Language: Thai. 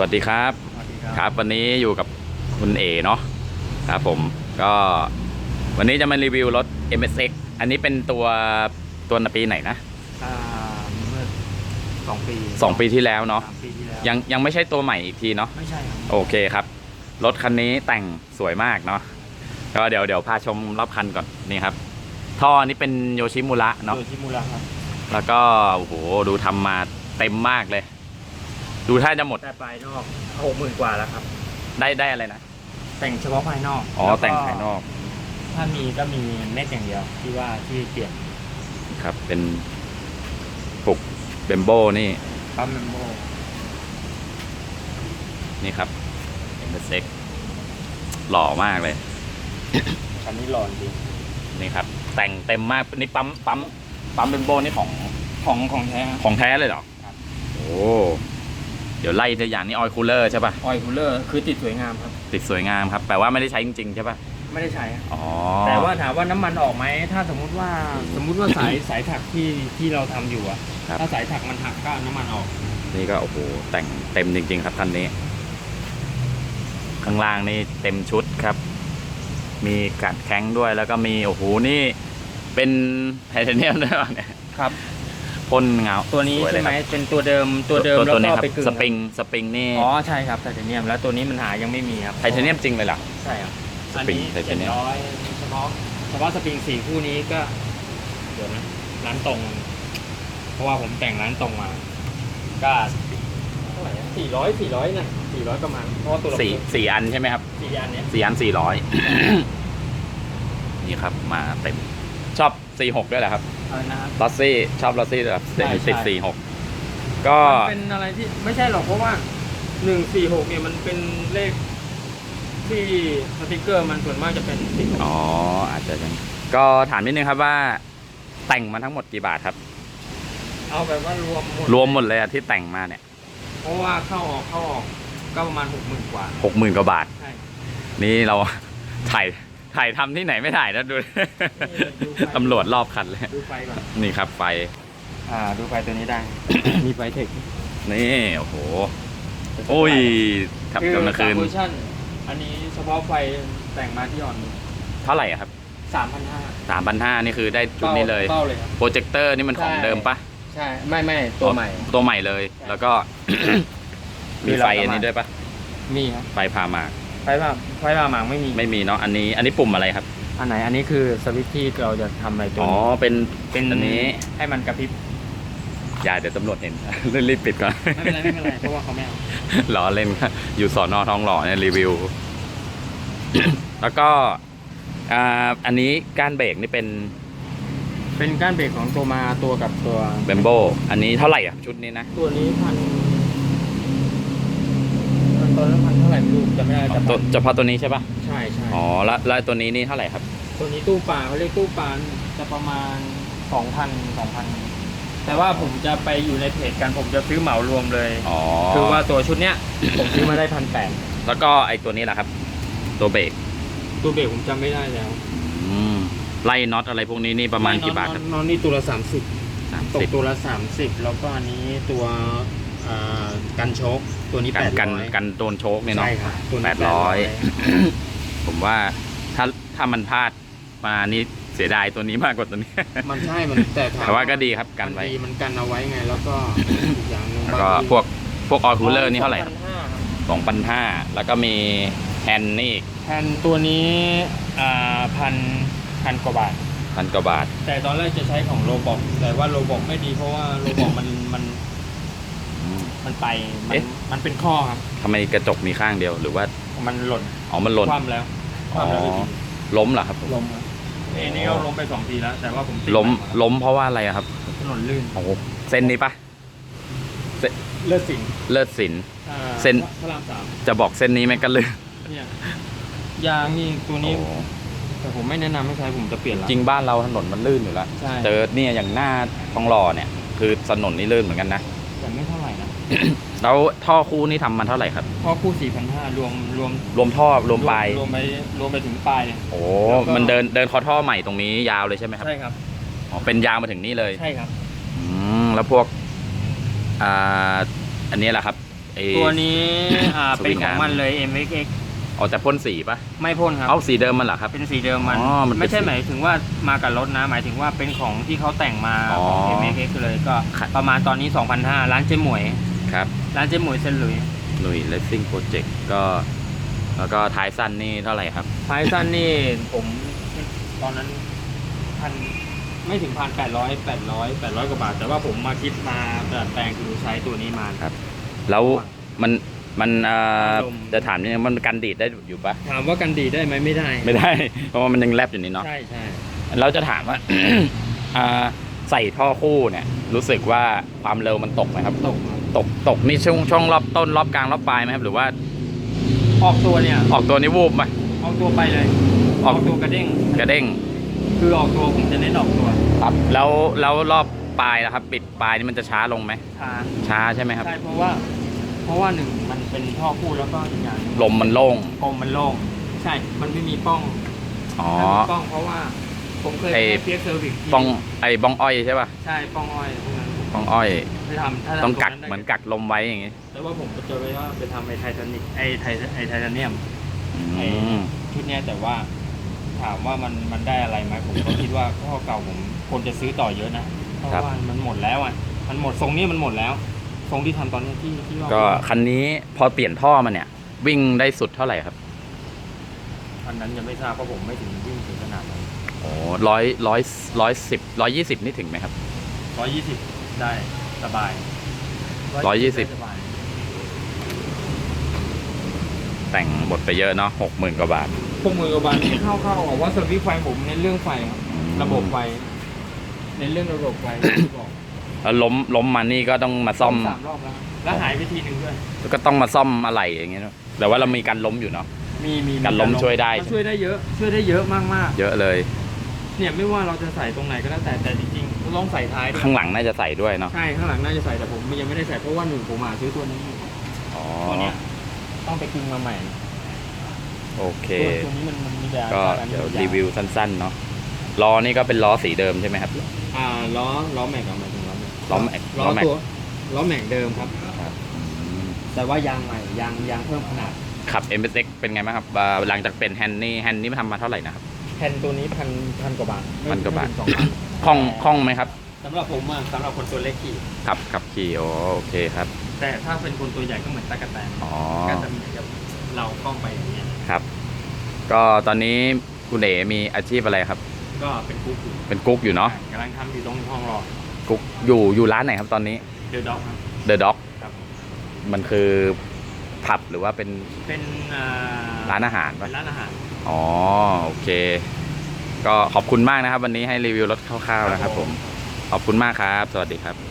สวัสดีครับสวัสดีครับวันนี้อยู่กับคุณเอเนาะครับผมก็วันนี้จะมารีวิวรถ MSX อันนี้เป็นตัวตัวปีไหนนะอ่าเมื่อสองปีสองปีที่แล้วเนาะสามปีที่แล้วยังยังไม่ใช่ตัวใหม่อีกทีเนาะไม่ใช่ครับโอเคครับ รถคันนี้แต่งสวยมากเนาะก็เดี๋ยวเดี๋ยวพาชมรอบคันก่อนนี่ครับ ท่อนี้เป็นโยชิมุระเนาะโดยที่มูลครับแล้วก็โอ้โหดูทำมาเต็มมากเลย ดูถ้าจะหมดแต่ภายนอกหกหมื่นกว่าแล้วครับ ได้ได้อะไรนะ แต่งเฉพาะภายนอกอ๋อล้วก็แต่งภายนอก ถ้ามีก็มีเม็ดอย่างเดียวที่ว่าที่เปลี่ยนครับ เป็นปุกเบมโบนี่ปั๊มเมมโมนี่ครับ MSX หล่อมากเลยคันนี้หลอนจริงนี่ครับ แต่งเต็มมากนี่ปั๊มปั๊มปั๊มเบมโบนี่ของของของแท้ของแท้เลยเหรอครับโอ้ เดี๋ยวไล่ตัวอย่างนี้ออยคูลเลอร์ใช่ป่ะออยคูลเลอร์คือติดสวยงามครับ ติดสวยงามครับแปลว่าไม่ได้ใช้จริงๆใช่ป่ะไม่ได้ใช้ครับอ๋อแต่ว่าถามว่าน้ำมันออกไหมถ้าสมมุติว่าสมมุติว่าสาย สายถักที่ที่เราทำอยู่อะครับถ้าสายถักมันหักก็เอาน้ำมันออก นี่ก็โอ้โหแต่งเต็มจริงๆครับท่านนี้ ข้างล่างนี่เต็มชุดครับ มีกัดแข้งด้วยแล้วก็มีโอ้โหนี่ เป็นไทเทเนียมด้วยเหรอเนี่ย ครับ พ่นเงาตัวนี้สยเลใช่ยไหมครับเป็นตัวเดิมตัวเดิมแล้วตัวนี้ก็ครับไปกึ่งสปริงสปริงนี่อ๋อใช่ครับไทเทเนียมแล้วตัวนี้มันหายังไม่มีครับไทเทเนียมจริงเลยเหรอ ใช่ครับสปริงไทเทเนียมจ็ดร้อยเฉพาะเฉพาะสปริงสี่คู่นี้ก็เดี๋ยวนะร้านตรง เพราะว่าผมแต่งร้านตรงมาก็เท่าไหร่สี่ร้อยสี่ร้อยนะสี่ร้อยประมาณเพราะว่าตัวละสี่สี่อันใช่ไหมครับสี่อันเนี้ยสี่อันสี่ร้อย นี่ครับมาเต็มชอบสี่หกด้วยแหละครับ อะไรนะครับลอสซี่ชอบลอสซี่ด้วยครับใช่ใช่ติดสี่หกก็มันเป็นอะไรที่ไม่ใช่หรอกเพราะว่าหนึ่งสี่หกเนี่ยมันเป็นเลขที่สติกเกอร์มันส่วนมากจะเป็นสี่หกอ๋ออาจจะยังก็ถามนิดนึงครับว่า แต่งมาทั้งหมดกี่บาทครับ เอาแบบว่ารวมหมดรวมหมดเลยอะที่แต่งมาเนี่ยเพราะว่าเข้าออกเข้าออกก็ประมาณหกหมื่นกว่า หกหมื่นกว่าบาท ใช่นี่เรา ถ่าย ถ่ายทำที่ไหนไม่ถ่ายนะดูดูไฟตำรวจรอบคันเลยดูไฟก่อนนี่ครับไฟ อ่า ดูไฟตัวนี้ได้ มีไฟเทคนี่โอ้โหโอ้ยขับกลางคืนเวอร์ชันอันนี้เฉพาะไฟแต่งมาที่อ่อนเท่าไหร่อะครับสามพันห้าสามพันห้านี่คือได้ชุดนี้เลยเป้าเลยครับ โปรเจคเตอร์นี่มันของใช่เดิมปะใช่ ไม่ไม่ตัวใหม่อ๋อตัวใหม่เลยใช่แล้วก็ มีมีเราไฟประมาณอันนี้ด้วยปะมีครับไฟพามาไฟผ่าไฟผ่าหมางไม่มีไม่มีเนาะอันนี้อันนี้ปุ่มอะไรครับ อันไหนอันนี้คือสวิตช์ที่เราจะทำอะไรตัวอ๋อนี้เป็นเป็นอันนี้ให้มันกระพริบอย่าเดี๋ยวตำรวจเห็น รีบปิดก่อนไม่เป็นไรไม่เป็นไรเพราะว่าเขาไม่เอาล้อเล่นครับอยู่สอนอทองหล่อเนี่ยรีวิว แล้วก็อ่าอันนี้ก้านเบรกนี่เป็นเป็นก้านเบรกของตัวมาตัวกับตัวเบมโบอันนี้เท่าไหร่อะชุดนี้นะ ตัวนี้พันมัน ตอนนั้นพันเท่าไหร่ไม่รู้จำไม่ได้แต่ตัวพันเฉพาะตัวนี้ใช่ปะใช่ใช่อ๋อแล้วแล้วตัวนี้นี่เท่าไหร่ครับ ตัวนี้ตู้ปลาเขาเรียกตู้ปลาจะประมาณสองพันสองพันแต่ว่าผมจะไปอยู่ในเพจกันผมจะซื้อเหมารวมเลยอ๋อคือว่าตัวชุดเนี้ย ผมซื้อมาได้พันแปดแล้วก็ไอตัวนี้แหละครับ ตัวเบรกตัวเบรกผมจำไม่ได้แล้วอืมไล่น็อตอะไรพวกนี้นี่ประมาณกี่บาทครับนอนนี่ตัวละสามสิบสามตกสิบตัวละสามสิบแล้วก็อันนี้ตัว อ่ากันโชคตัวนี้กัแปนดกันร้อยกันโดนโชคเนี่ยเนาะ ใช่ครับตัวนี้แปดร้อย ผมว่าถ้าถ้ามันพลาดมานี่เสียดายตัวนี้มากกว่าตัวนี้มันใช่ มันแต่ถามแต่ว่าก็ดีครับกันไว้ มัดีมันกันเอาไว้ไง แล้วก็ อีกอย่างหนึงแล้วก็บางทีพวกพวกออคูลเลอร์นี่เท่าไหร่ครับ2,500ครับสองพันห้าแล้วก็มีแฮนด์นี่อีกแผ่นตัวนี้อ่าพันพันกว่าบาท พันกว่าบาท แต่ตอนแรกจะใช้ของโรบอกแต่ว่าโรบอกไม่ดีเพราะว่าโรบอกมันมันอื มมันไปมันเอ๊ะ มันเป็นข้อครับ ทำไมกระจกมีข้างเดียวหรือว่ามันหล่นอ๋อมันหล่นคว่ำแล้วคอ๋อว่ำแล้วล้มเหรอครับล้มครับเอ้นี่ก็ล้มไปสองทีแล้ว แต่ว่าผมติดล้มใหาล้มเพราะว่าอะไรอะครับถนนลื่นโอ้โหเส้นนี้ปะเลือดสิงเลิศสิน อ่าเส้น พระรามสามจะบอกเส้นนี้ไหมกันเลยเนี่ยยางนี่ตัวนี้ แต่ผมไม่แนะนำให้ใช้ผมจะเปลี่ยนละจริงบ้านเราถนนมันลื่นอยู่แล้ว ใช่เจอเนี่ยอย่างหน้าทองหล่อเนี่ย คือถนนนี่ลื่นเหมือนกันนะ แล้วท่อคู่นี่ทำมาเท่าไหร่ครับเพราะคู่สี่พันห้ารวมรวมรวมท่อรวมปลายรวมไปรวมไปถึงปลายเลยโอ้แล้วก็ มันเดินเดินคอท่อใหม่ตรงนี้ยาวเลยใช่ไหมครับใช่ครับ อ๋อเป็นยาวมาถึงนี่เลยใช่ครับ อืมแล้วพวกอ่าอันนี้แหละครับเอตัวนี้อ่าสเป็วินงของอาร์มมันเลย MXX เอาแต่พ่นสีปะไม่พ่นครับ เอาสีเดิมมันเหรอครับ เป็นสีเดิมมัน อ๋อมันเป็นไม่ใช่สีหมายถึงว่ามากับรถนะ หมายถึงว่าเป็นของที่เขาแต่งมาอ๋อของ MXX เลยก็ครับประมาณตอนนี้2,500ร้านเจ๊หมวย ครับ ร้านเจ๊หมวยเซนหลุยหนุ่ยเลสซิ่งโปรเจกต์ก็ แล้วก็ท้ายสั้นนี่เท่าไหร่ครับไพซันนี่ผมตอนนั้นพันไม่ถึงพันแปดร้อยแปดร้อยแปดร้อยกว่าบาท แต่ว่าผมมาคิดมาดัดแปลงคือใช้ตัวนี้มาครับ แล้วมันมันเอ่อลม จะถามนี่มันกันดีดได้อยู่ปะถามว่ากันดีได้ไหมไม่ได้ไม่ได้ เพราะว่ามันยังแลบอยู่นี่เนาะ ใช่ใช่เราจะถามว่า อ่าใส่ท่อคู่เนี่ย รู้สึกว่าความเร็วมันตกไหมครับ ตกครับตกตกนี่ช่วงช่วงรอบต้นรอบกลางรอบปลายไหมครับ หรือว่าออกตัวเนี่ย ออกตัวนี้วูบไหมออกตัวไปเลย ออออกกตัวกระเด้งกระเด้ง คือออกตัวผมจะเน้นออกตัว ครับ แล้วแล้วรอบปลายนะครับ ปิดปลายนี่มันจะช้าลงไหมช้าช้าใช่ไหมครับใช่เพราะว่า เพราะว่าหนึ่งมันเป็นท่อคู่แล้วก็อีกอย่างหนึ่งลมมันโล่งกลมมันโล่งใช่ มันไม่มีป้องอ๋อถ้ามีป้องเพราะว่าผมเคยไอ้ไปเพียเซอร์วิสบ้องไอ้บ้องอ้อยใช่ป่ะใช่ป้องอ้อย พวกนั้นบ้องอ้อย ไปทำถ้าทำต้องกักรได้เหมือนกักลมไว้อย่างงี้แต่ว่าผมไปเจอไว้ว่าไปทำไอ้ไททานิกไอ้ไทไอ้ไทเทเนียม อืมชุดเนี้ยแต่ว่าถามว่ามันมันได้อะไรไหมผมก็ คิดว่าท่อเก่าผมคนจะซื้อต่อเยอะนะเพราะว่ามันหมดแล้วอะมันหมดทรงนี้มันหมดแล้ว ทรงที่ทำตอนนี้ที่ที่ว่าก็คันนี้พอเปลี่ยนท่อมาเนี่ย วิ่งได้สุดเท่าไหร่ครับอันนั้นยังไม่ทราบเพราะผมไม่ถึงวิ่งถึงขนาดนั้นโอ้ร้อยร้อยร้อยสิบร้อยยี่สิบนี่ถึงไหมครับ ร้อยยี่สิบ ได้สบายร้อยยี่สิบได้สบายแต่งหมดไปเยอะเนาะหกหมื่นกว่าบาทพวกมือกว่าบาลเข้าเข้าออกว่าสวิตช์ไฟผมเน้นเรื่องไฟครับระบบไฟเน้นเรื่องระบบไฟที่บอกแล้วล้มล้มมานี่ก็ต้องมาซ่อม สามรอบแล้วแล้วหายไปทีหนึ่งด้วยแล้วก็ต้องมาซ่อมอะไรอย่างเงี้ยเนอะแต่ว่าเรามีการล้มอยู่เนาะ มีมีการล้มช่วยได้ ช่วยได้เยอะ ช่วยได้เยอะมากมากเยอะเลยๆเนี่ยไม่ว่าเราจะใส่ตรงไหนก็แล้วแต่แต่จริงๆ ต้องใส่ท้ายด้วยข้างหลังน่าจะใส่ด้วยเนาะใช่ข้างหลังน่าจะใส่แต่ผมยังไม่ได้ใส่เพราะว่าหนึ่งผมหาซื้อตัวนี้อยู่อ๋อตัวเนี้ยต้องไปกินมาใหม่โอเคตัวตัวนี้มันมันมีแต่ก็อันเดี๋ยวนี้รีวิวสั้นๆเนาะล้อนี่ก็เป็นล้อสีเดิมใช่ไหมครับ อ่าล้อล้อแม็กกับหมายถึงล้อแม็กล้อแม็กล้อล้อแม็กตัวล้อแม็กเดิมครับอืมแต่ว่ายางใหม่ยางยางเพิ่มขนาดขับ m s x เป็นไงบ้างครับอ่าหลังจากเป็นแฮนด์นี่แฮนด์นี่มันทำมาเท่าไหร่นะครับ แผ่นตัวนี้พันพันกว่าบาทไม่พันกว่าบาท ไม่ถึงสองพันคล่องคล่องไหมครับ สำหรับผมอะสำหรับคนตัวเล็กขี่ ขับขับขี่โอโอเคครับ แต่ถ้าเป็นคนตัวใหญ่ก็เหมือนตะกะแตนอ๋อ ก็จะมีกับเรากล้องไปอย่างเงี้ยครับ ก็ตอนนี้คุณเอ๋มีอาชีพอะไรครับ ก็เป็นกุ๊กอยู่เป็นกุ๊กอยู่เนาะ กำลังทำอยู่ตรงห้องรอกุ๊กอยู่อยู่ร้านไหนครับตอนนี้ เดอะด็อกครับ The Dog ครับมันคือผับหรือว่าเป็นเป็นอ่ร้านอาหารเป็ปะนร้านอาหาร อ๋อโอเค ก็ขอบคุณมากนะครับ วันนี้ให้รีวิวรถคร่าวๆนะครับผมขอบคุณมากครับ สวัสดีครับ